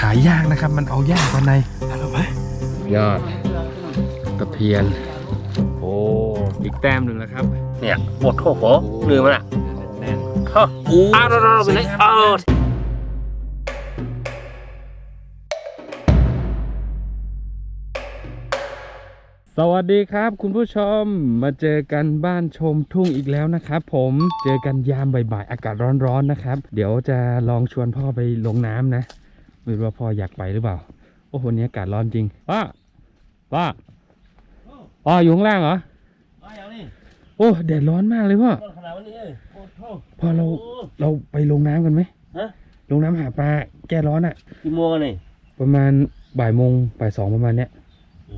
หายากนะครับ มันเอายากกว่าในยอดตะเพียน โอ้อีกแต้มหนึ่งแล้วครับ เนี่ยปวดโถโหเนื้อมันอะฮะอ้าวเราไปเลยอ้าวสวัสดีครับคุณผู้ชมมาเจอกันบ้านชมทุ่งอีกแล้วนะครับผมเจอกันยามบ่ายๆอากาศร้อนๆนะครับ เดี๋ยวจะลองชวนพ่อไปลงน้ำนะ ไม่รู้ว่าพ่ออยากไปหรือเปล่า โอ้โหวันนี้อากาศร้อนจริงป้าป้าป้าอยู่ข้างล่างเหรอมาอย่างนี้โอ้แดดร้อนมากเลยพ่อต้นขนาดนี้เลยโอ้โหพ่อเราเราไปลงน้ำกันไหมฮะลงน้ำหาปลาแก้ร้อนอะกี่โมงกันนี่ประมาณบ่ายโมงบ่ายสองประมาณเนี้ย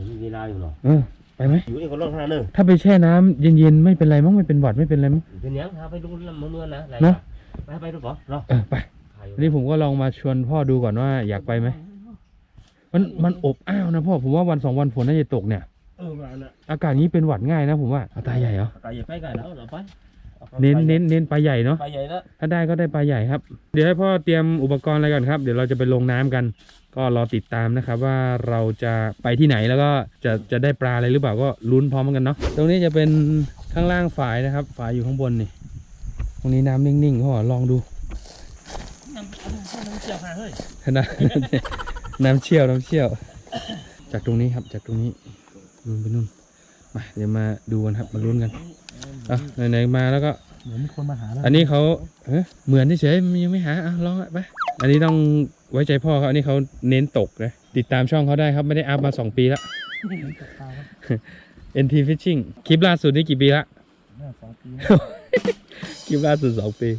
มีเวลาอยู่เหรอเออไปไหมอยู่นี่คนร้อนขนาดนึงถ้าไปแช่น้ำเย็นๆไม่เป็นไรมั้งไม่เป็นหวัดไม่เป็นไรมั้งเป็นยังพาไปดูเมื่อนะเนอะไปไปดูก่อนเนาะเออไป วันนี้ผมก็ลองมาชวนพ่อดูก่อนว่าอยากไปไหม มันมันอบอ้าวนะพ่อผมว่าวันสองวันฝนน่าจะตกเนี่ย เออมาน่ะอากาศนี้เป็นหวัดง่ายนะผมว่าเอาตาใหญ่เหรอ ตายอย่าไปกันแล้วเหรอไปเน้นเน้นเน้นปลาใหญ่เนาะ ไปใหญ่แล้วถ้าได้ก็ได้ปลาใหญ่ครับ เดี๋ยวให้พ่อเตรียมอุปกรณ์อะไรก่อนครับ เดี๋ยวเราจะไปลงน้ำกัน ก็รอติดตามนะครับว่าเราจะไปที่ไหนแล้วก็จะจะได้ปลาอะไรหรือเปล่าก็ลุ้นพร้อมกันเนาะ ตรงนี้จะเป็นข้างล่างฝายนะครับ ฝายอยู่ข้างบนนี่ ตรงนี้น้ำนิ่งๆพ่อลองดูน้ำเจียวหาเฮ้ยนะน้ำเชี่ยวน้ำเชี่ยว จากตรงนี้ครับจากตรงนี้ลุ้นไปนู่นมาเดี๋ยวมาดูกันครับมาลุ้นกันอะไหนๆมาแล้วก็เหมือนมีคนมาหาแล้วอันนี้เขาเอ้ยเหมือนเฉยๆมันยังไม่หาอะลองอะไปอันนี้ต้องไว้ใจพ่อเขาอันนี้เขาเน้นตกนะติดตามช่องเขาได้ครับไม่ได้อัพมาสองปีละ NT Fishing คลิปล่าสุดนี่กี่ปีละสองปีคลิปล่าสุดสองปี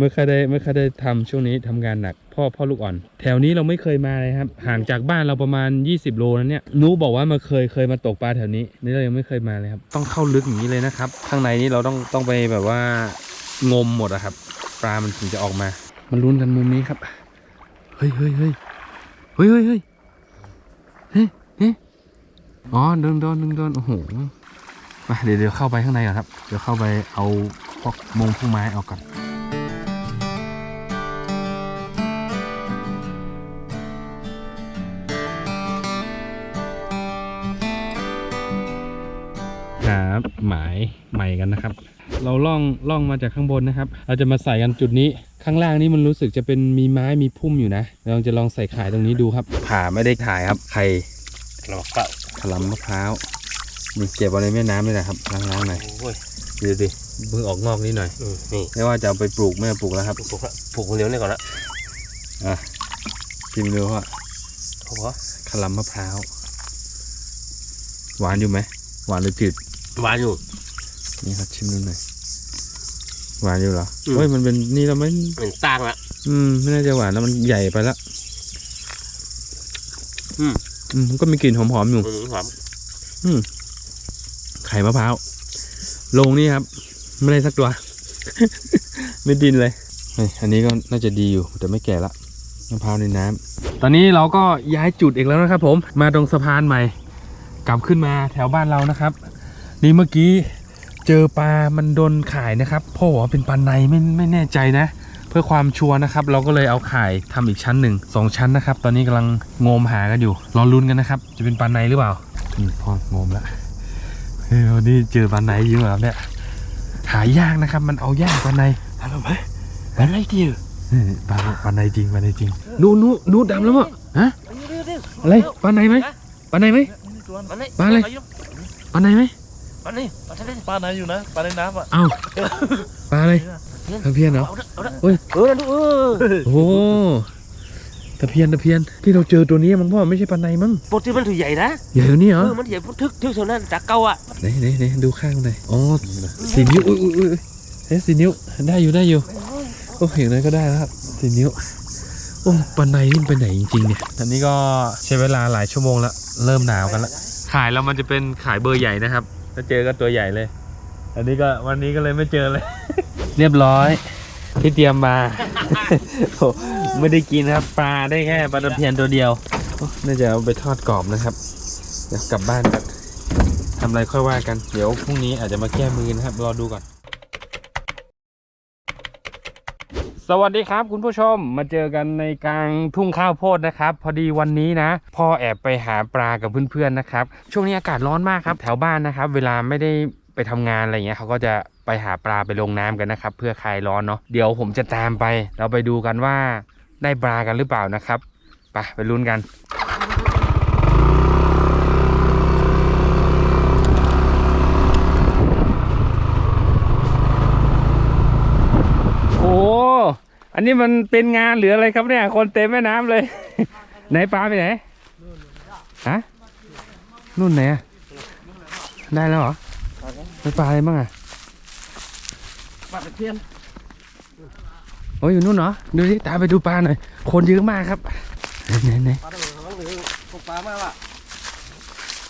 เมื่อเคยได้เมื่อเคยได้ทำช่วงนี้ทำงานหนัก พ่อพ่อลูกอ่อน แถวนี้เราไม่เคยมาเลยครับ ห่างจากบ้านเราประมาณ 20 โลนั้นเนี่ยนูบอกว่ามาเคยเคยมาตกปลาแถวนี้ นี่เรายังไม่เคยมาเลยครับต้องเข้าลึกอย่างนี้เลยนะครับ ข้างในนี้เราต้องต้องไปแบบว่างมหมดอะครับ ปลามันถึงจะออกมา มันลุ้นกันมุมนี้ครับเฮ้ยเฮ้ยเฮ้ยเฮ้ยเฮ้ยเฮ้ยเฮ้ยเฮ้ยอ๋อโดนโดนโดนโดนโอ้โหมาเดี๋ยวเดี๋ยวเข้าไปข้างในก่อนครับ เดี๋ยวเข้าไปเอาพวกมงพุ่มไม้ออกก่อน หาหมายใหม่กันนะครับ เราล่องล่องมาจากข้างบนนะครับ เราจะมาใส่กันจุดนี้ข้างล่างนี้มันรู้สึกจะเป็นมีไม้มีพุ่มอยู่นะเราจะลองใส่ขายตรงนี้ดูครับ ผ่าไม่ได้ขายครับไข่เราเก่าขลำมะพร้าวมีเก็บเอาในแม่น้ำนี่แหละครับล้างๆหน่อยโอ้ยดูดิเพิ่งออกงอกนิดหน่อยอืมนี่ไม่ว่าจะเอาไปปลูกไม่เอาปลูกแล้วครับปลูกละปลูกคนเดียวนี่ก่อนละชิมดูว่าโอ้โหขลำมะพร้าวหวานอยู่ไหมหวานหรือจืด หวานอยู่ นี่ครับชิมดูหน่อยหวานอยู่เหรออืม เฮ้ยมันเป็นนี่เราไม่เหมือนตั้งละ อืมไม่น่าจะหวานแล้วมันใหญ่ไปแล้วอืม อืมมันก็มีกลิ่นหอมๆอยู่ อืมหอมไข่มะพร้าวลงนี่ครับ ไม่ได้สักตัว ไม่ดินเลยเฮ้ยอันนี้ก็น่าจะดีอยู่ แต่ไม่แก่ละมะพร้าวในน้ำตอนนี้เราก็ย้ายจุดอีกแล้วนะครับผมมาตรงสะพานใหม่ กลับขึ้นมาแถวบ้านเรานะครับ นี่เมื่อกี้เจอปลา มันโดนข่ายนะครับพ่อบอกว่าเป็นปลาในไม่ไม่แน่ใจนะ เพื่อความชัวร์นะครับ เราก็เลยเอาข่ายทำอีกชั้นหนึ่งสองชั้นนะครับ ตอนนี้กำลังงมหากันอยู่รอลุ้นกันนะครับ จะเป็นปลาในหรือเปล่านี่พ่องมละเฮ้ยวันนี้เจอปลาในจริงเหรอครับเนี่ยหายากนะครับ มันเอายากปลาในทำไมอะไรดีเฮ้ยปลาปลาในจริงปลาในจริงนู่นนู่นนู่นดำแล้วมั้งฮะอะไรปลาในไหมปลาในไหมมันนี่ปลาอะไรปลาในไหม มันนี่ปลาทะเลปลาไหนอยู่นะปลาในน้ำอะเอ้าปลาอะไรตะเพียนเหรอเอาละเอาละเฮ้ยเออดูเออโอ้โหตะเพียนตะเพียนที่เราเจอตัวนี้มันพ่อไม่ใช่ปลาในมั้งปกติมันถือใหญ่นะใหญ่กว่านี้เหรเอออมันใหญ่พุทึกทึกเท่านั้นจากเก่าอะไหนไหนไหนดูข้างหน่อยอ๋อสี่นิ้วอุ้ยอุ้ยอุ้ยเฮ้ยสี่นิ้วได้อยู่ได้อยู่โอ้เห็นเลยก็ได้แล้วครับสี่นิ้วโอ้ปลาในนี่มันไปไหนจริงๆเนี่ยอันนี้ก็ใช้เวลาหลายชั่วโมงแล้วเริ่มหนาวกันแล้วขายแล้วมันจะเป็นขายเบอร์ใหญ่นะครับ ถ้าเจอก็ตัวใหญ่เลย อันนี้ก็วันนี้ก็เลยไม่เจอเลย เรียบร้อย ที่เตรียมมา โอ้ไม่ได้กินนะครับ ปลาได้แค่ปลาตะเพียนตัวเดียวน่าจะเอาไปทอดกรอบนะครับ เดี๋ยวกลับบ้านกันทำอะไรค่อยว่ากัน เดี๋ยวพรุ่งนี้อาจจะมาแก้มือนะครับ รอดูก่อน สวัสดีครับคุณผู้ชมมาเจอกันในกลางทุ่งข้าวโพดนะครับ พอดีวันนี้นะ พ่อแอบไปหาปลากับเพื่อนๆนะครับ ช่วงนี้อากาศร้อนมากครับ แถวบ้านนะครับ เวลาไม่ได้ไปทำงานอะไรเงี้ยเขาก็จะไปหาปลาไปลงน้ำกันนะครับ เพื่อคลายร้อนเนาะเดี๋ยวผมจะตามไป เราไปดูกันว่าได้ปลากันหรือเปล่านะครับไปไปลุ้นกัน โอ้ อั นนี้มันเป็นงานหรืออะไรครับเนี่ย คนเต็มแม่น้ำเลย ไหนปลาไปไหนฮะนู่นไหนอะได้แล้วเหรอได้ปลาอะไรบ้างอะปลาตะเพียนโอ้ยอยู่นู่นเหรอดูดิตามไปดูปลาหน่อยคนเยอะมากครับไหนไหนปลาตะเพียนข้างหรือพวกปลามากว่ะ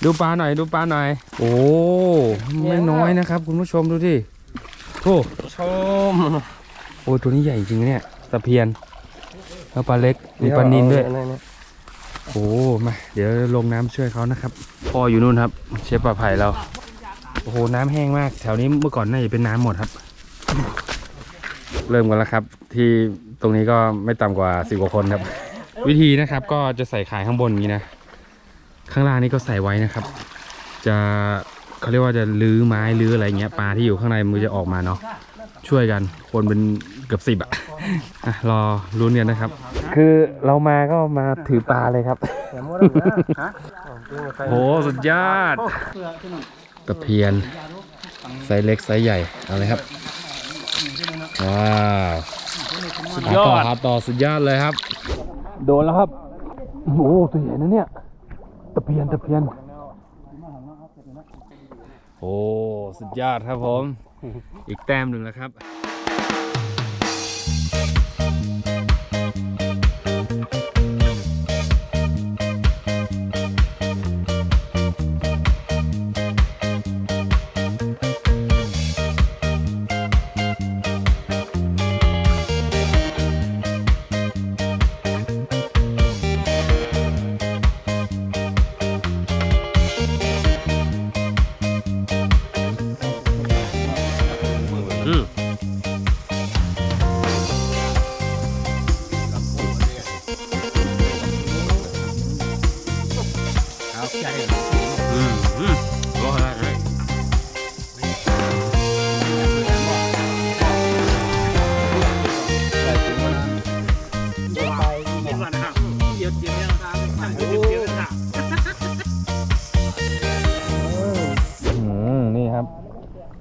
ดูปลาหน่อยดูปลาหน่อย โอ้ไม่น้อยนะครับ คุณผู้ชมดูดิโอ้ชมโอ้ตัวนี้ใหญ่จริงๆเนี่ย ตะเพียนแล้วปลาเล็กมีปลานินด้วยโอ้มาเดี๋ยวลงน้ำช่วยเขานะครับพ่ออยู่นู่นครับ เชฟปลาไผ่เราโอ้โหน้ำแห้งมาก แถวนี้เมื่อก่อนน่าจะเป็นน้ำหมดครับ เริ่มกันแล้วครับ ที่ตรงนี้ก็ไม่ต่ำกว่าสิบกว่าคนครับ วิธีนะครับก็จะใส่ขายข้างบนนี้นะ ข้างล่างนี่ก็ใส่ไว้นะครับ จะเขาเรียกว่าจะลื้อไม้ลื้ออะไรเงี้ยปลาที่อยู่ข้างในมือจะออกมาเนาะช่วยกันคนเป็นเกือบสิบอะ อะรอรุ้นกันนะครับ คือเรามาก็มาถือปลาเลยครับอย่ามัวเลยนะฮะโหสุดยอดตะเพียนไซส์เล็กไซส์ใหญ่เอาเลยครับว้าวสุดยอดครับต่อสุดยอดเลยครับ โดนแล้วครับโอ้โหตัวใหญ่นะเนี่ยตะเพียนตะเพียนโอ้สุดยอดครับผม อีกแต้มหนึ่งแล้วครับ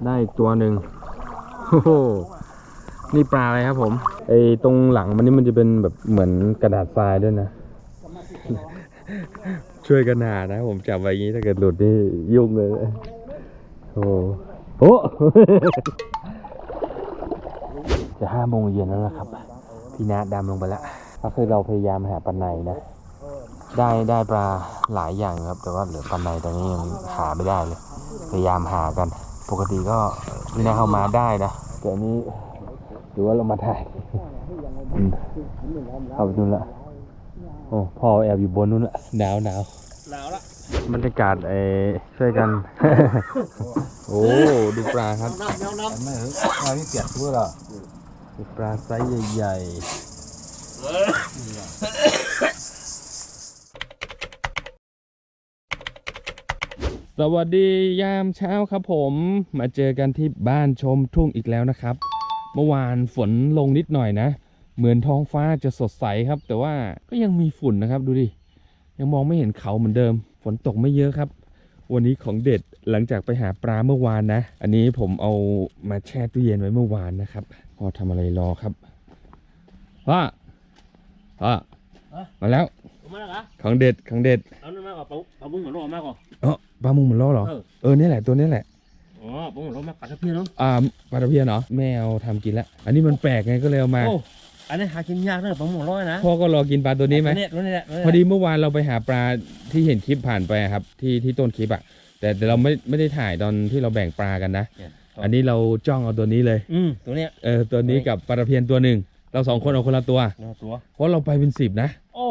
ได้อีกตัวหนึ่งโอ้โหนี่ปลาอะไรครับผมไอตรงหลังมันนี่มันจะเป็นแบบเหมือนกระดาษทรายด้วยนะ ช่วยกันหานะผมจับไว้อย่างนี้ถ้าเกิดหลุดนี่ยุ่งเลยโอ้โหโอ้จะห้าโมงเย็นแล้วนะครับ พี่นาดำลงไปแล้วก็คือเราพยายามหาปลาในนะ ได้ได้ปลาหลายอย่างครับ แต่ว่าเหลือปลาในตอนนี้ยังหาไม่ได้เลย พยายามหากัน ปกติก็พี่นาเข้ามาได้นะแต่อันนี้หรือว่าเรามาถ่ายอืมเข้าไปนู่นละโอ้พ่อแอบอยู่บนนู่นละหนาวหนาวแล้วละบรรยากาศเออช่วยกัน โอ้ดูปลาครับน้ำน้ำน้ำไม่เหรอเอาที่เปียกด้วยล่ะดูปลาไซส์ใหญ่ๆ สวัสดียามเช้าครับผมมาเจอกันที่บ้านชมทุ่งอีกแล้วนะครับ เมื่อวานฝนลงนิดหน่อยนะ เหมือนท้องฟ้าจะสดใสครับ แต่ว่าก็ยังมีฝุ่นนะครับดูดิยังมองไม่เห็นเขาเหมือนเดิม ฝนตกไม่เยอะครับ วันนี้ของเด็ดหลังจากไปหาปลาเมื่อวานนะ อันนี้ผมเอามาแช่ตู้เย็นไว้เมื่อวานนะครับพอทำอะไรรอครับพ่อพ่อมาแล้ว มมาแล้วเหรอของเด็ดของเด็ดเอานั่นมากกว่าปลาปลาบุ้งเหมือนโลมากกว่า เออปลามุงเหมือนล้อเหรอเออ เออเนี่ยแหละตัวนี้แหละอ๋อปลาบุ้งเหมือนโลมากปลาตะเพียนเนาะอ่าปลาตะเพียนเหรอแม่เอาทำกินแล้วอันนี้มันแปลกไงก็เลยเอามาโอ้อันนี้หากินยากเนอะปลาบุ้งเหมือนโลนะพ่อก็รอกินปลาตัวนี้ไหมเนี่ยตัวนี้แหละตัวนี้แหละพอดีเมื่อวานเราไปหาปลาที่เห็นคลิปผ่านไปอะครับ ที่ที่ต้นคลิปอะแต่แต่เราไม่ไม่ได้ถ่ายตอนที่เราแบ่งปลากันนะ เนี่ยอันนี้เราจ้องเอาตัวนี้เลยอืมตัวเนี้ยเออตัวนี้กับปลาตะเพียนตัวหนึ่งเราสองคนเอาคนละตัว เนื้อตัวเพราะเราไปเป็นสิบนะ โอ้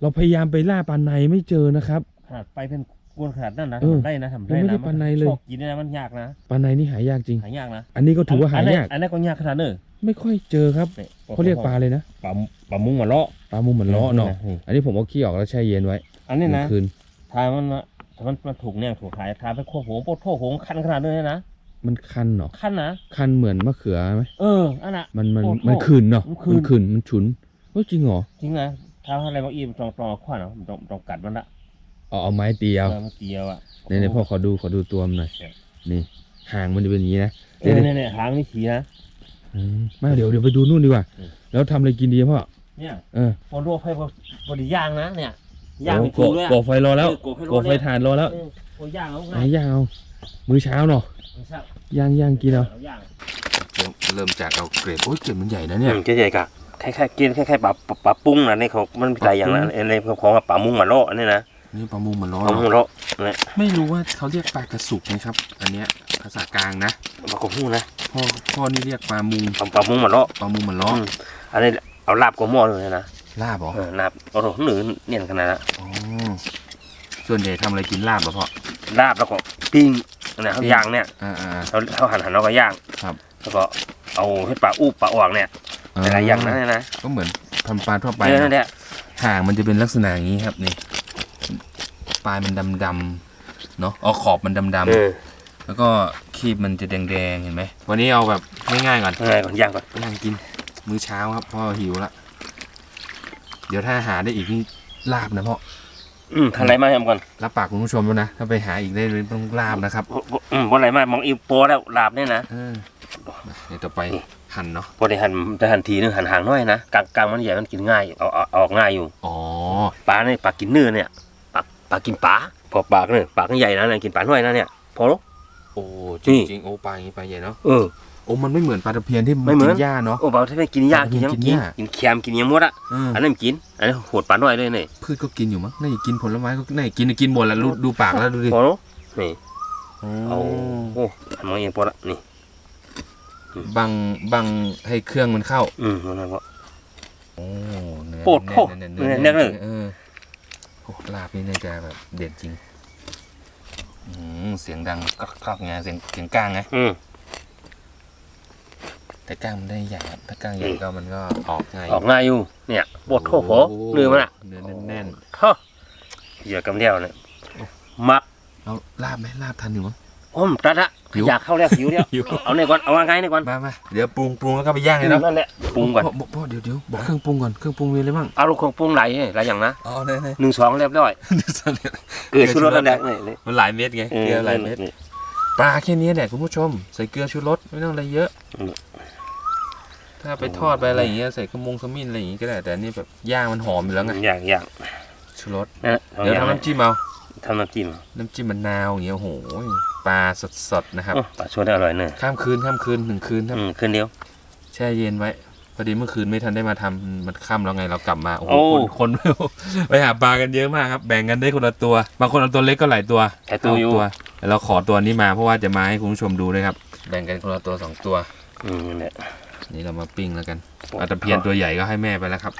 เราพยายามไปล่าปลาในไม่เจอนะครับ ขนาดไปเป็นกวนขนาดนั้นนะเออทำได้นะทำได้ยังไม่นะได้ปลาในเลย ชอบกินนะมันยากนะปลาในนี่หายากจริง หายากนะอันนี้ก็ถือว่าหายาก อันนี้นก็ยากขนาดเนอะไม่ค่อยเจอครับเขาเรียกปลาเลยนะปลาปลามุ้งมาเลาะปลามุมเหมือนล้อเนาะนี่อันนี้ผมเอาขี้ออกแล้วแช่เย็นไว้อันนี้หนะงคืน ทายมันมาถ้ามันมาถูกเนี่ยถูกขายทายไปโคโหโปโทโหงคันขนาดนี้เลยนะมันคันเนาะคันนะคันเหมือนมะเขือไหมเอออันน่ะ มันมันโอ้โหมันขืนเนาะมันขื่น มันขืนมันฉุนเฮ้ยจริงเหรอจริงนะ ถ้าอะไรบางอีมนตรงตรงขวานเนาะมันต้องต้องกัดมันละเอาเอาไม้ตีเอาเออมันเกี่ยวอะในในพ่อขอดูขอดูตัวมันหน่อยเนี่ยนี่หางมันจะเป็นอย่างนี้นะเออเนี่ยเนี่ยหางนี่ขี่นะอืมไม่เดี๋ยวเดี๋ยวไปดูนู่นดีกว่าอืมแล้วทำอะไรกินดีพ่อเนี่ยเออพอลวกให้พอพอดีย่างนะเนี่ยย่างโอ้เป็นปูเลยอะก่อไฟรอแล้วเออก่อไฟรอก่อไฟแล้วถ่านรอแล้วเออพอย่างเอาไงเอาย่างเอามื้อเช้าเนาะไม่ใช่ย่างย่างกินเอาเอาย่างเริ่มจากเอาเกรดโอ้ยเกรดมันใหญ่นะเนี่ยอืมใหญ่ๆกะ คล้ายๆกินคล้ายๆปลาปลาปลาปุ้งนะในของมันมีหลายอย่างนะในของปลามุ้งมาเลาะอันนี้นะนี่ปลามุงมันร้อปลามุ้งมาเลาะเนี่ยไม่รู้ว่าเขาเรียกปลากระสุกไหมครับ อันเนี้ยภาษากลางนะปลากระพุ้งนะพ่อพ่อนี่เรียกปลามุงปลาปลามุ้งมาเลาะปลามุงมันร้ออืมอันนี้เอาลาบกับหม้อเลยนะลาบเหรอเออลาบโอ้โหหนือเนียนขนาดนั้นอ๋อส่วนใหญ่ทำอะไรกินลาบเหรอพ่อลาบแล้วก็ปิ้งนะเขาย่างเนี่ยอ่าอ่าเขาเขาหั่นหั่นแล้วก็ย่างครับ แล้วก็เอาให้ปลาอู้ปลาออกเนี่ย หลายๆอย่างนะเนี่ยนะก็เหมือนทำปลาทั่วไปเออนะนั่นแหละหางมันจะเป็นลักษณะอย่างนี้ครับนี่ปลายมันดำๆเนาะอ๋อขอบมันดำเออๆแล้วก็คีบมันจะแดงๆเห็นไหมวันนี้เอาแบบง่ายๆก่อนยังไงก่อนย่างก่อนย่างกิน มื้อเช้าครับพ่อหิวละ เดี๋ยวถ้าหาได้อีกนี่ลาบนะพ่ออืมทำอะไรมาทำก่อนรับปากคุณผู้ชมแล้วนะ ถ้าไปหาอีกได้เลยต้องลาบนะครับอืมวันอะไรมามองอีโปแล้วลาบเนี่ยนะเออเดี๋ยวต่อไป หั่นเนาะพอได้หั่นได้หั่นทีนึงหั่นหางน้อยนะกลางกลางมันใหญ่มันกินง่ายเอาเอาเอาออกง่ายอยู่อ๋อปลาเนี่ยปลากินเนื้อเนี่ยปลาปลากินปลาพอปากเนี่ยปากมันใหญ่นะเนี่ยกินปลาน้อยนะเนี่ยพอแล้วโอ้จนี่ริงๆโอ้ปลาอย่างนี้ปลาใหญ่เนาะเออโอ้มันไม่เหมือนปลาตะเพียนที่ไม่เหมือนกินหญ้าเนาะโอ้บางที่ไม่กินยากกินยังกินกินหญ้ากินแคมกินยังหมดอะเอออันนั้นมันกินอันนี้โหดปลาน้อยเลยเนี่ยพืชก็กินอยู่มั้งน่าจะกินผลไม้ก็น่าจะกินกินหมดแล้วดูดูปากแล้วดูดิพอแล้วนี่เอาโอ้โอ้หันมองเองพอละนี่ บังบังให้เครื่องมันเข้า อืมนั่นแหละ โอ้เนื้อโปรดโทษแน่นๆเนื้อแน่นๆแน่นเออโอ้ลาบนี่น่าจะแบบเด็ดจริงอืมเสียงดังกรอกๆไงเสียงเสียงก้างไงอืมแต่ก้างมันได้ใหญ่ครับถ้าก้างใหญ่ก็มันก็ออกง่ายออกง่ายอยู่ เนี่ยปวดโถโหเนื้อมันอะเนื้อแน่นเฮ้อเหยื่อกำเดียวเนี่ยมักๆเอาลาบไหมลาบทันอยู่มั้ง โอ้มตัดละหิว อยากเข้าแล้วหิวแล้วหิวเอาในก่อนเอาว่าไงในก่อนมามาเดี๋ยวปรุงปรุงแล้วก็ไปย่างเลยเนาะนั่นแหละปรุงก่อนพ่พ่พ่อเดี๋ยวเดี๋ยวบอกเครื่องปรุงก่อนเครื่องปรุงมีอะไรบ้างเอาลูกของปรุงไหลหลายอย่างนะอ๋อได้ได้หนึ่งสองเรียบร้อยเกลือชูรสนั่นแหละนี่นี่มันหลายเม็ดไงเออเกลือหลายเม็ดนี่ ปลาแค่นี้แหละคุณผู้ชม ใส่เกลือชูรสไม่ต้องอะไรเยอะ อืม ถ้าไปทอดไปอะไรอย่างเงี้ยใส่ขมงขมิ้นอะไรอย่างงี้ก็ได้แต่อันนี่แบบย่างมันหอมอยู่แล้วไงอย่างอย่างชูรสนั่นแหละเดี๋ยวอาทำน้ำจิ้มเอาทำน้ำจิ้มน้ำจิ้มมะนาวอย่างเงี้ยโอ้โห ปลาสดๆนะครับโอ้ปลาชวนได้อร่อยเนอะข้ามคืนข้ามคืนหนึ่งคืนครับอืมคืนเดียว แช่เย็นไว้พอดีเมื่อคืนไม่ทันได้มาทำมันค่ำแล้วไงเรากลับมาโอ้โหโอ้คนคนไปหาปลากันเยอะมากครับแบ่งกันได้คนละตัวบางคนเอาตัวเล็กก็หลายตัวใช้ตัวอยู่เาแต่เราขอตัวนี้มาเพราะว่าจะมาให้คุณผู้ชมดูด้วยครับ แบ่งกันคนละตัวสองตัวอืมนั่นแหละนี่เรามาปิ้งแล้วกันปลาตะเพียนตัวใหญ่ก็ให้แม่ไปแล้วครับ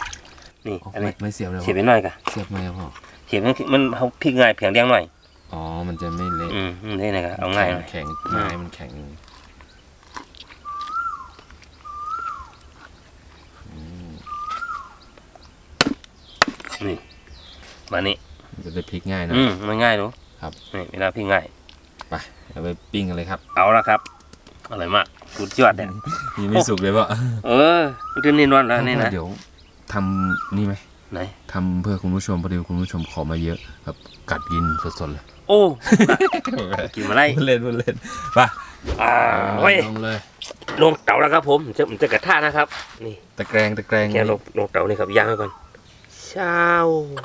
นี่โอ้อันไม่นี้ไม่เสียบเลยเสียบไปหน่อยกะเสียบไม่พอเสียบมันมันเขาพลิกง่ายเพียงเดียงหน่อย อ๋อ มันจะไม่เละอืมอืมนี่นะครับเอาง่ายหน่อยแข็งไม้มันแข็งอืมนี่มานี่มันจะได้พลิกง่ายนะอืมมันง่ายดูครับนี่เวลาพลิกง่ายไปเอาไปปิ้งกันเลยครับ เอาละครับอร่อยมากสุดยอดเนี่ยยังไม่สุกเลยป่ะเออมันจะนิ่นวันแล้วนี่นะเดี๋ยวทำนี่ไหมไหนทำเพื่อคุณผู้ชมพอดีคุณผู้ชมขอมาเยอะแบบกัดกินสดๆเลย โอ้กินมาไล่พูดเล่นพูดเล่นไปอ่าโอ้ยลงเลยลงเตาแล้วครับผมจะมันจะกระทะนะครับ นี่ตะแกรงตะแกรงแค่ลงลงเตานี่ครับย่างไว้ก่อนเช้า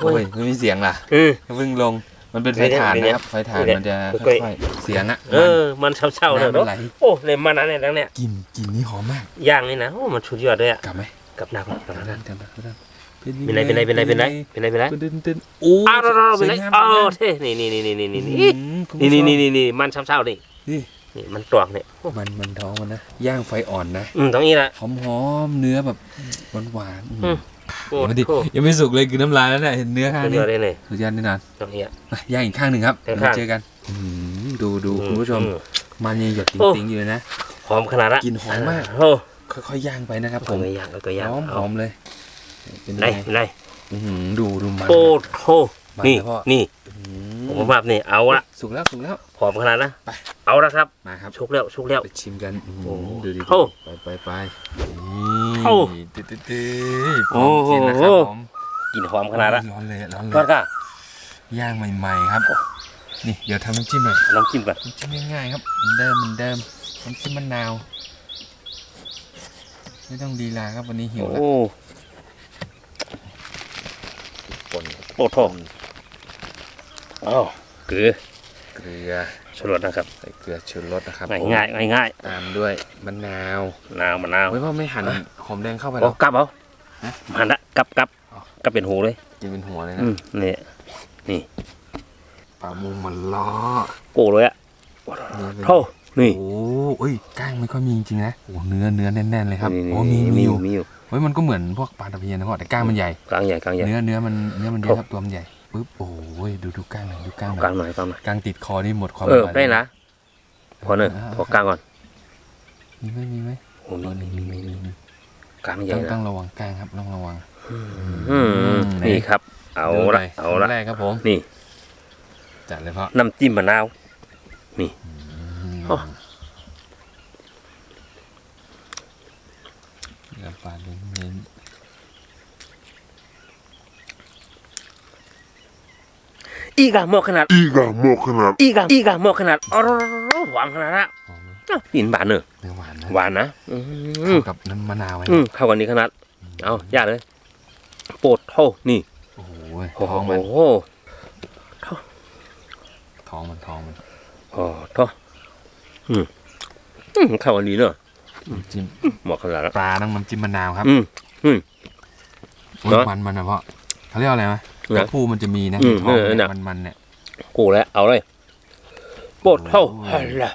โอ้ยไม่มีเสียงล่ะเออเพิ่งลงมันเป็นไฟไม่ได้ถ่านไม่ได้นะครับไฟถ่านไม่ได้มันจะค่อยๆค่อยๆเสียงอะเออ มันเช้าเช้าๆเลยน้ำมัเนาะนไหลโอ้เลยมันอันนี้ทั้งเนี่ยกลินกลินนี่หอมมากย่างนี่นะโอ้มันชุดยอดเลยอะกลับไหมกับน้ำกับกลับน้ำด้านกลับด้านกลับด้าน เป็นไรเป็นไรเป็นไรเป็นไรเป็นไรเป็นไรเป็นไรเป็นไรโอ้อ้าวเราเราเป็นไรสวยงามอ้าวสวยงามเท่นี่นี่นี่นี่นี่นี่อืนี่มคุณนี่ผู้ชนี่มนี่นี่นี่มันเช้าเช้าๆนี่นี่นี่มันตวงเนี่ยโอ้มันมันท้องมันนะย่างไฟอ่อนนะอืมตรงนี้ละหอมหอมๆเนื้อแบบหวานๆอืมโอ้ยังไม่ดิโหยังไม่สุกเลยคือน้ำลายแล้วเนี่ยเห็นเนื้อข้างสุดนี้ยอดเลยเนี่ยสุดยอดแน่นอนตรงนี้อะอะย่างอีกข้างหนึ่งครับข้างๆเดี๋ยวมาเจอกันอืมดูดูคุณผู้ชมอืมันยังหยดโอ้ติ๊งๆอยู่เลยนะหอมขนาดละกลิ่นหอมมากโอ้ขค่อยๆย่างไปนะครับผผมมไม่ย่างก็ย่างหอมหอมเลย เป็นไหนไงไหนอื้อหือดูดูมัน โอ้โหมันนี่เลยพ่อ นี่อืผมว่านี่เอาละสุกแล้วสุกแล้ว หอมขนาดนะไป เอาละครับมาครับชุกแล้วชุกแล้ว ไปชิมกันอื้อหืโอ้อดูดิโอ้ไปไปไปโอ้นี่ตึ๊ดตึ๊ดตึ๊ดพโอ้ร้อมโหกินนะครับผมกลินหอมขนาดละร้อนเลยร้อนเลก็ยก็ย่างใหม่ๆครับ นี่เดี๋ยวทำน้ำจิ้มหน่อยลองจิ้มก่อนน้ำจิ้มง่ายๆครับเหมือนเดิมเหมือนเดิมน้ำจิ้มมะนาวไม่ต้องดีลาครับวันนี้หิวแล้วโอ้ คนโอ้โหอ้าวเกลือเกลือชูรสนะครับใส่เกลือชูรสนะครับง่ายผมง่ายง่ายง่ายตามด้วยมะนาวๆนาวมะนาวเฮ้ยพ่อไม่หั่นหอมแดงเข้าไปหรโอ้อกลับเอาฮะหันละกลับกลับอ๋อกลับเป็นหูเลยกินเป็นหัวเลยอืนะมนี่นี่ปลามุงมันล้อโก้เลยอะนี่เป็นโอ้นี่โอ้เอ้ยก้างไม่ค่อยมีจริงๆนะโอ้เนื้อเนื้อแน่นๆเลยครับนี่โอ้มีมีมีออยู่ยู่มีอยู่ เฮ้ยมันก็เหมือนพวกปลาตะเพียนนะพ่อแต่ก้างมันใหญ่กลางใหญ่กลางใหญ่เนื้อเนื้อมันเนื้อมันเยครัอะบครับตัวมันใหญ่ปึ๊บโอ้ยดูดูก้างหน่อยดูก้างหน่กลาอยงหน่อยกลางหน่อยก้างติดคอนี่หมดความเออร่ยได้ละพอเนอะพอกลางก่อนมีไหมมีไหมโอ้เออมีมีมีมีมีมีมีกลางใหญ่ต้องนะต้องระวังก้างครับต้องระวังอืมไหนนี่ครับ เอาดูหละน่ยเอาละคำแรกครับผมนี่จัดเลยพ่อน้ำจิ้มมะนาวอื มโอ้เนื้อปลาเน้นอีกอะเหมาะขนาด Iga Mokanat. อีกอะอีกอะเหมาะขนาดอ๋อหวานขนาดละๆหอมไหมอ้าวกินบานเนอะเนื้อหวานนะหวานนะอืมเข้ากับน้ำมะนาวไหมอืมเข้ากันนี้ขนาด เอาย่าเลยโปรดเท่านี่โอ้โหโอ้ท้องมันโหท้องมันท้องมันโอ้เท่าอืมอืมเข้ากันนี้เนอะน้ำ จิ้มเหมาะขนาดละปลาต้องน้ำจิ้มมะนาวครับอืมโอ้ยเนอะมันมันนะพ่อเขาเรียกอะไรไหมนะกระพูมันจะมีนะอืที่มท้องเออเนี่ยน่ะมันมันเนี่ยกูแล้ว เอาเลยโปรดเท่าโอ้ยฮัลโหล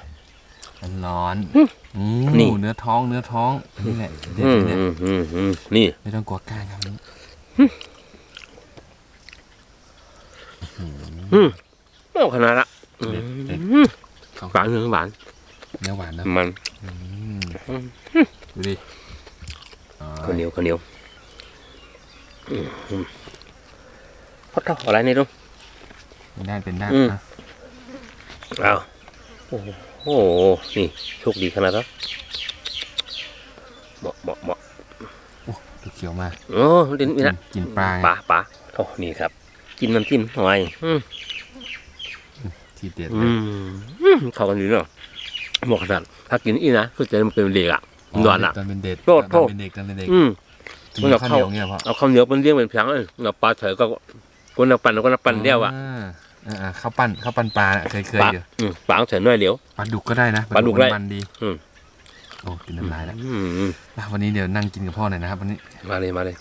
มันร้อนอืมอืมนี่ เนื้อท้องเนื้อท้องนี่แหละเด็ดอืมเลยเนี่ยอืมอืมอืมนี่ ไม่ต้องกลัวก้างครับนี่อืมเหมาะขนาดละอืเด็ดเด็ดมของหวานเนื้อหวานเนื้อหวานนะมัน อืม ดูดิข้าวเหนียวข้าวเหนียวอืมอืมโปรดเท่าอะไรนี่ลูกเป็นด้านเป็นด้านอืมนะเอาโอ้โห นี่โชคดีขนาดนั้นเหมาะเหมาะเหมาะดูเขียวมากโอ้ดินนี่นะกินปลาไงปลาปลาโอ้นี่ครับ กินน้ำจิ้มหน่อยอืมทีเด็ดเลอืยมอืมเข้ากันดีเนาะ เหมาะขนาดถ้ากินอีนะก็จะมันเป็นเด็กอะหวานอะตอนเป็นเด็กโทษตโทอนษเป็นเด็กตอนเป็นเด็กอืมกินมันกับข้าวเหนียวข้าวเงี้ยพ่อเอาข้าวเหนียวเป็นเลี้ยงเป็นเพียงเลยเอาปลาเฉยก็คนละปั่นคนละปั่นเดียวอะาอ่าข้าวปั้นข้าวปั้นปลาน่ะเคยเคยปลาอยู่อืมปลาเฉยน้อยเดียวปลาดุกก็ได้นะปลาดุกได้มันดีอืมโอ้กินน้ำลายแล้วอืมอืมอะวันนี้เดี๋ยวนั่งกินกับพ่อหน่อยนะครับวันนี้มาเลยมาเลย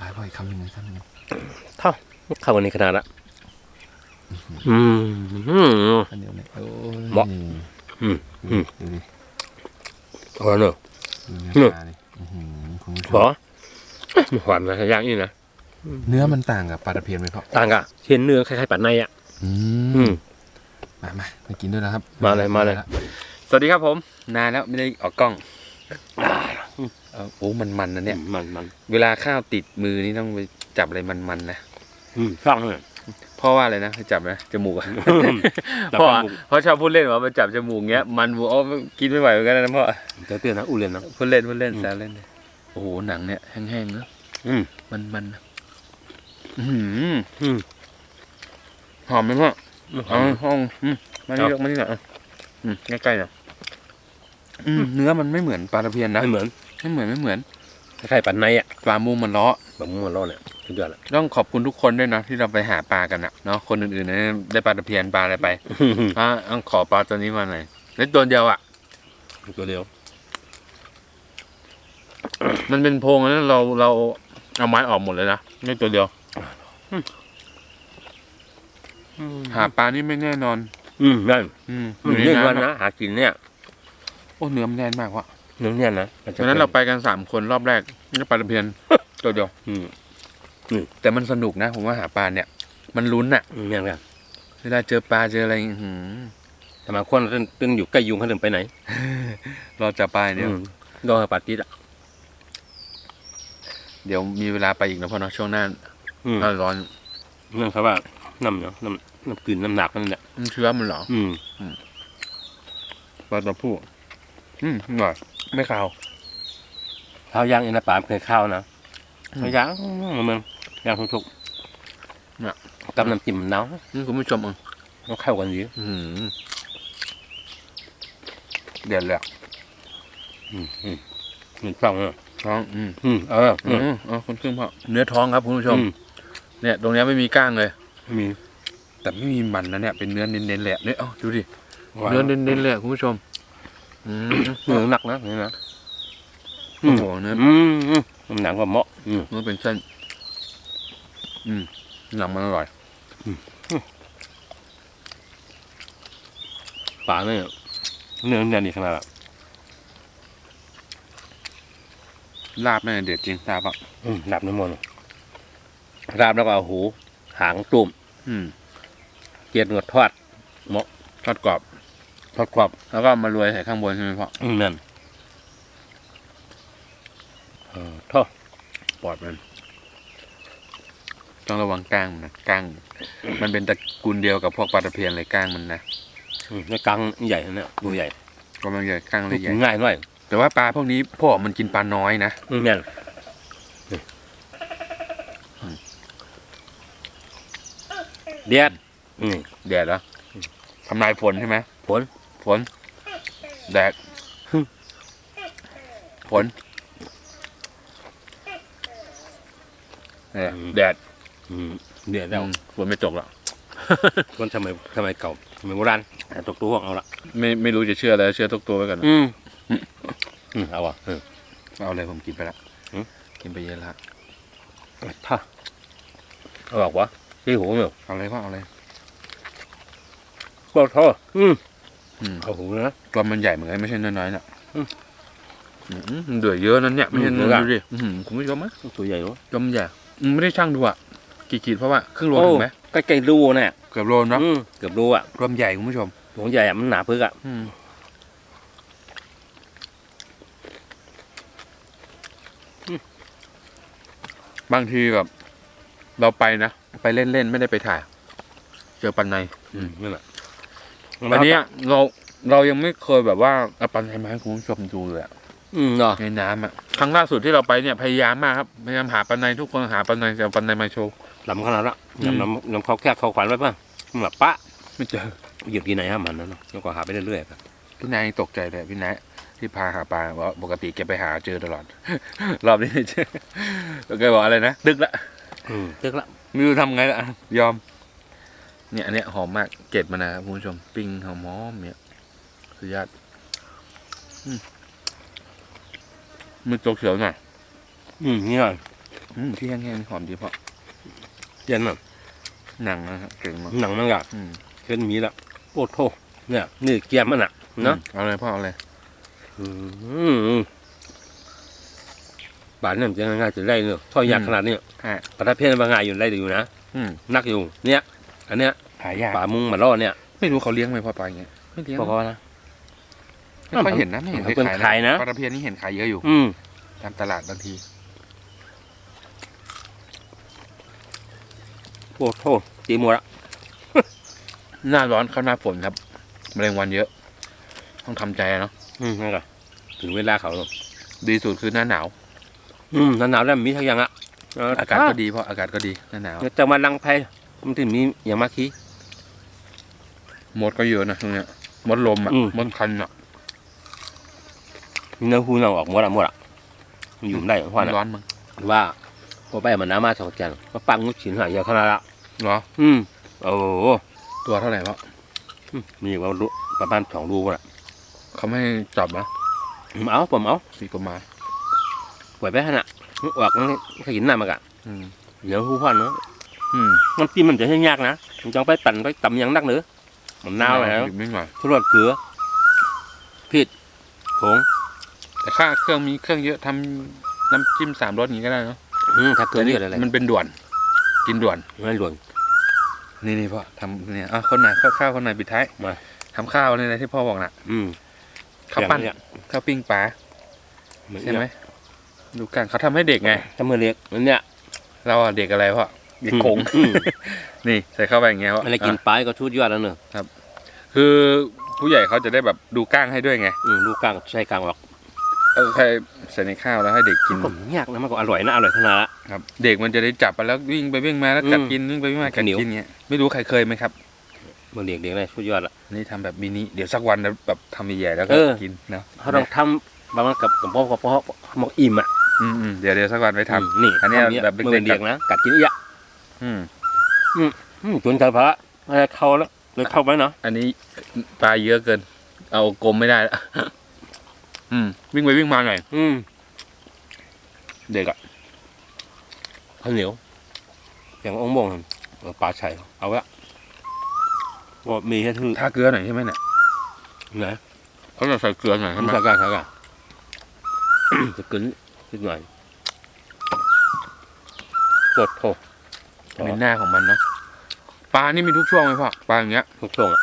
ลายพ่ออีกคำหนึ่งนะคำหนึ่งเข้ากันนี้ขนาดละอืมอืมข้าวเหนียวเนี่ยโอ้ยเหมาะ อืมอืมดูดิเอาเนอะ ดูเนื้เนออะปลาดิอื้อหือคุณผู้ชขอมหวานนะย่างนี่นะเนื้อมันต่างกับปลาตะเพียนไหมพ่อต่างกับเช่นเนื้อคล้ายๆปัดในอะ อือืม มมามามากินด้วยนะครับมาเลยมาเลย สวัสดีครับผม นานแล้วไม่ได้ออกกล้องเออโอ้มันมันนะเนี่ย มันมันเวลาข้าวติดมือนี่ต้องไปจับอะไรมันๆนะ อืมฟังเลย พ่อว่าอะไรนะให้จับนะจมูกอะจับพ่อจมูก พ่อชอบพูดเล่นว่ามันจับจมูกเงี้ยมันบูอ๋อกินไม่ไหวเหมือนกันนะพ่อเดี๋ยวเตือนนะอูเรียนนะ พูดเล่นพูดเล่นอืม แซวเล่นเลยโอ้โหหนังเนี่ยแห้งๆเนอะอืม มันมันๆนะอื้อหืออืม หอมไหมพ่อหอเอามห้องอืมมานี่เอาหรอกมานี่หน่อยอะอืมใกล้ๆหน่อยอืมเนื้อมันไม่เหมือนปลาตะเพียนนะไม่เหมือนไม่เหมือนไม่เหมือน คล้ายๆปัดในอะปลามุมมันล้อแบบมันร้อนเนี่ย สุดยอดละต้องขอบคุณทุกคนด้วยนะที่เราไปหาปลากันอะเนาะคนอื่นๆนะได้ปลาตะเพียนปลาอะไรไปอะต้องขอปลาตัวนี้มาหน่อยเล็กตัวเดียวอะตัวเดียว มันเป็นโพรงนะเราเราเอาไม้ออกหมดเลยนะเล็กตัวเดียวหาปลานี่ไม่แน่นอน อืมได้อืมออืมยู่ในเรื่องวันน้ำนะอะหากินเนี่ยโอ้เนื้อมันแน่นมากวะเรื่องเนี่ยนะวันนั้นเราไปกันสามคนรอบแรกนี่ปลาตะเพียนตัวเดียว อืม แต่มันสนุกนะ ผมว่าหาปลาเนี่ย มันลุ้นอะอืมเนี่ยกันเวลาเจอปลาเจออะไรอื้อหือทำไมคนตึ้งตึ้งอยู่ใกล้ยุงเขาถึงไปไหนเราจะปลาเดียวอืมรอให้ปลาติดอะเดี๋ยวมีเวลาไปอีกนะพ่อเนาะช่วงหน้าอืมหน้าร้อนนั่นเขาว่าน้ำเนาะน้ำน้ำกลืนน้ำหนักนั่นแหละมันเชื้อมันเหรอ อืมปลาตะพูอืมอร่อยไม่ขาวข้าวย่างอินทปามเคยข้าวนะอืมข้าวย่างมัน ย่างทุกๆเนี่ยกับน้ำจิ้มน้นี่คุณผู้ชมอะำมันเข้ากันดีอื้อหือเด็ดเลยอะอืมอืมเหมือนฟังอะท้องอืมอืมเอออืมเอ๋อคุณครึ่งพ่อเนื้อท้องครับคุณผู้ชมอืมเนี่ย ตรงเนี้ยไม่มีก้างเลยมี แต่ไม่มีมันนะเนี่ยเป็นเนื้อเน้นๆเลยอะเนี่ยเอ้าดูดิหวานเนื้อเน้นๆเลยอะคุณผู้ชมอืมเนื้อหนักนะนี่นะโอ้โหเนื้ออืมอืมน้ำหนักกว่าเหมาะอืมเนื้อเป็นเส้น อืมหนังมันอร่อยปลาเนี่ยเนื้อเนี่ยดีขนาดละลาบน่าจะเด็ดจริงลาบอะอืมดับน้ำมันราบแล้วก็เอาหู หางตุ่มอืมเกลียดเงือทอดทอดกรอบทอดกรอบแล้วก็มาโรยใส่ข้างบนใช่ไหมพ่ออืมนั่นเออทอดปอดมัน ต้องระวังก้างมันนะก้าง มันเป็นตระกูลเดียวกับพวกปลาตะเพียนเลยก้างมันนะอืมในกลางใหญ่นะเนี่ยตัวใหญ่กำลังใหญ่ก้างเลยใหกิญ่นง่ายหน่อยแต่ว่าปลาพวกนี้พ่อมันกินปลาน้อยนะอืมเนี่ยเดียดอืมแดดเหรอทำลายฝนใช่ไหมฝนฝนแดดฮึ่มฝนเนี่ยแดด อืมเดียดแล้วอืมฝนไม่ตกหรอกคนทำไมทำไมเก่าทำไมโบราณแต่ตกตัวเอาละไม่ไม่รู้จะเชื่ออะไรเชื่อทุกตัวไว้ก่อนอืมอืมเอาอะเออเอาเลยผมกินไปละหืมกินไปเยอะละถ้าเอาบอกวะที่หูเนี่ยเอาเลยพ่อเอาเลยบอกท่ออืมอืมเอาหูนะตัวมันใหญ่เหมือนกันไม่ใช่น้อยๆน่ะอืมอืมมันเดือดเยอะนั่นเนี่ยไม่ใช่อืมน้อยเยอะอะดูดิอื้อหือคุณผู้ชมไหมตัวใหญ่วะจมนใหญ่อืมไม่ได้ช่างดูอะ กี่ขีดเพราะว่าครึ่งโลถึงไหมใกล้ๆรูเนี่ยเกือบโลเนาะอืมเกือบรูอะรวมใหญ่คุณผู้ชมหัวใหญ่อะมันหนาพึกอะอืมบางทีแบบเราไปนะ ไปเล่นๆ ไม่ได้ไปถ่าย เจอปันในอืมนั่นแหละอันเนี้ยเราเรายังไม่เคยแบบว่าเอาปันในมาให้คุณผู้ชมดูเลยอะอืมเนาะในน้ำอะครั้งล่าสุดที่เราไปเนี่ยพยายามมากครับพยายามหาปันในทุกคนหาปันในจะเอาปันในมาโชว์ ลำขนาดละอืมลำลำลำเขาแค่เขาขวัญไว้ป่ะมันแบบปะไม่เจอเหยียบที่ไหนฮะมันนั่นเนาะแล้วก็หาไปเรื่อยๆครับพี่นายตกใจเลยพี่นายที่พาหาปลาว่าปกติแกไปหาเจอตลอด รอบนี้ไม่เจอแล้วแกบอกอะไรนะดึกละอืมเลิกละไม่รู้ทำไงละอะยอม เนี่ยอันเนี้ยหอมมากเกล็ดมันนะครับคุณผู้ชมปิ้งหอมหอมเนี่ยสุดยอดอืมมันตัวเขียวหน่อยอืมนี่หน่อยอืมที่แห้งๆหอมดีเพราะ เย็นอะหนังนะครับเก่งมากหนังมันก็อืมเช่นมีละโอ้โทเนี่ยนี่เกียมมันอะเนาะเอาเลยพ่อเอาเลยอืมบาทเนี่ยมันจะง่ายๆจะได้เนอะท่อยากขนาดนี้ฮะประทับเพศบางง่ายอยู่ได้อยู่นะอืมนักอยู่ เนี่ย อันเนี้ยหายากป่ามุงมาล่อเนี่ยไม่รู้เขาเลี้ยงไหมพ่อปลาอย่างเงี้ยไม่เลี้ยงบอกว่านะ ไม่ค่อยเห็นนะไม่เห็นมันใครเป็นขายขายนะ ปลาตะเพียนนี่เห็นขายเยอะอยู่ อืมตามตลาดบางที โอ้โทตีหมดละหน้าร้อนเข้าหน้าฝนครับแมลงวันเยอะ ต้องทำใจเนาะอืมนั่นก็ถึงเวลาเขาแล้วดีสุดคือหน้าหนาว อืมหนาวๆแล้วมีทั้งอย่างอะเอากาศก็ดีเพราะอากาศก็ดีหน้าหนาวเนี่ยจะมาลังไพ่มันถึงมีอย่างมาคีมดก็เยอะนะตรงเนี้ยมดลมอะอืมมดคันอะมีเนื้อหูเน่าออกหมดอะหมดอะมันอยู่ได้เพราะมันนะร้อนมั้งว่า พอไปมันน้ำมาสองแกนก็ปังงุชิ้นหายเยอะขนาดละเหรออืมโอ้โหตัวเท่าไหร่เพราะมีว่ารูประมาณสองรูอะเขาไม่ให้จับนะผมเอาผมเอามีกฎหมายปล่อยไปขนาดออกนั่นขยินหน้ามันกะอืมเดี๋ยวหูพันเนาะอืมน้ำจิ้มมันจะให้ยากนะมันต้องไปปั่นไปตำอยังนักเนื้อมันนาวแล้วนิดหน่อยทุรวดเกลือพริกผงแต่ค่าเครื่องมีเครื่องเยอะทำน้ำจิ้มสามรสอย่างนี้ก็ได้เนาะ อืมถ้าเกลือนี่อะไรมันเป็นด่วน กินด่วนไม่หลวน นี่นี่พ่อทำเนี่ยอะคนไหนข้าวข้าวคนไหนปิดท้ายมาทำข้าวในที่พ่อบอกน่ะ อืมข้าวปั้นเนี่ยข้าวปิ้งปลาเหมือนใช่ไหมเดูกันเขาทำให้เด็กไงถ้ามือเล็กมันเนี่ย เราอะเด็กอะไรพ่อเด็กโกงอืมนี่ใส่เข้าไปอย่างเงี้ยพ่ออะไรกินอะปลายก็ชุดยอดแล้วเนอะคือผู้ใหญ่เขาจะได้แบบดูก้างให้ด้วยไงอืมดูกลางใช้กลางออก เออใครใส่ในข้าวแล้วให้เด็กกินก็ยากนะมันก็อร่อยนะอร่อยขนาดละครับ เด็กมันจะได้จับไปแล้ววิ่งไปวิ่งมาแล้วกัดอืมกินวิ่งไปวิ่งมากัดข้าวเหนียวกินเงี้ยไม่รู้ใครเคยไหมครับมือเล็กเด็กเลยชุดยอดละนี่ทำแบบมินิเดี๋ยวสักวันนะแบบทำใหญ่ๆแล้วก็เออกินเนาะเขาต้องทำประมาณกับกับพ่อกับพ่อหมกอิ่มอะอืมอืมเดี๋ยวเดี๋ยวสักวันไปทอืมนี่อันเนี้ยทำย่างแบบเล็กๆมือเด็กนะกัดกินอีกอะำอืมอืมจนกระเพาะอะไรเข้าแล้วเลยเข้าไปเนาะอันนี้ปลาเยอะเกิน เอากลมไม่ได้แล้ว อืมวิ่งไปวิ่งมาหน่อยอืมเด็กอะข้าวเหนียวอย่างองค์บงเอาปลาไฉเอาละว่ามีแค่ทื่อทาเกลือหน่อยใช่ไหมเนี่ยไหนเขาจะใส่เกลือหน่อยใช่ทำไหมสักการสักการจะกึนนิดหน่อยสดโถมีหน้าของมันเนาะปลานี่มีทุกช่วงไหมพ่อปลาอย่างเงี้ยทุกช่วงอะ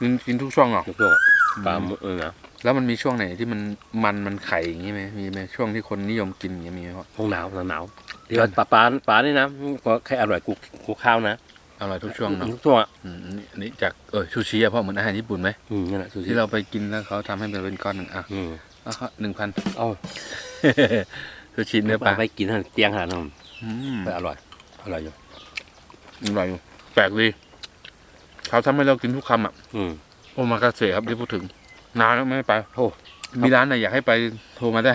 กินกินทุกช่วงเหรอทุกช่วงอะปลาหมึกเออนะ แล้วมันมีช่วงไหนที่มันมันมันไข่อย่างงี้ไหมมีไหมช่วงที่คนนิยมกินอย่างเงี้ยมีไหมพ่อห้องหนาวหนาวหนาวที่ว่าปลาปลาปลานี่นะก็แค่อร่อยกูกูข้าวนะอร่อยทุกช่วงเนาะทุกช่วงอะอืมอันนี้อันนี้จากเออชูชีอะพ่อเหมือนอาหารญี่ปุ่นไหมอืมนั่นแหละซูชิที่เราไปกินแล้วเขาทำให้มันเป็นก้อนหนึ่งอะอืมหนึ่งพันเอาชูชีเนื้อปลาไปกินให้เตียงหาน้อืมำไปอร่อยอร่อยอยู่อร่อยอยู่แปลกดีเขาทำให้เรากินทุกคำอะอืมโอมากาเสะครับที่พูดถึง นานแล้วไม่ได้ไปโอ้มีร้านไหนอยากให้ไปโทรมาได้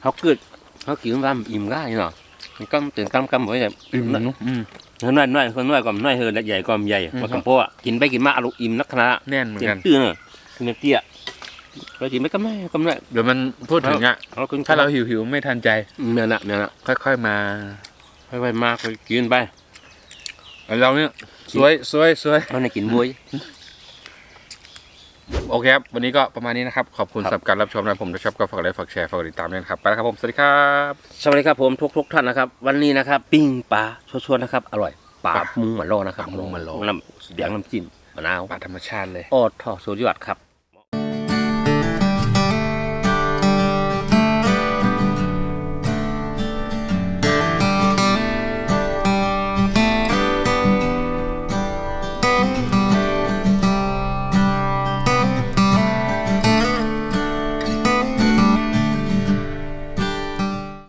เขาเกิดเขากินร้านอิ่มง่ายเนาะมันก็ตื่นกำกำไว้แบบอืมเนอะอืมน้อยน้อยคนน้อยกว่าน้อยเฮือใหญ่กว่าใหญ่อืมกว่าคำโพอะกินไปกินมาอารมณ์อิ่มนักขนาดแน่นเหมือนเจียกันนตื้อเนอะกินเตี้ยเรากินไปก็ไม่ก็ไม่เดี๋ยวมันพูดถึงอะเรากินถ้าเราหิวหิวๆไม่ทันใจเนี่ยนะเนี่ยนะค่อยๆมา ค่อยๆมากค่อยกินไปเราเนี่ยสวยสวยสวยเราในกินบวย โอเคครับ วันนี้ก็ประมาณนี้นะครับ ขอบคุณครับสำหรับการรับชมนะผมจะชอบก็ฝากไลค์ฝากแชร์ฝากกดติดตามด้วยนะครับ ไปแล้วครับผม สวัสดีครับ สวัสดีครับผมทุกทุกๆท่านนะครับ วันนี้นะครับ ปิ้งปลาชวนๆนะครับ อร่อยปลามุงหมาโลนะครับปลามุงหม่าโล่น้ำเสียงน้ำจิ้มมะนาวป่าธรรมชาติเลยโอ้ทอสุดยอดครับ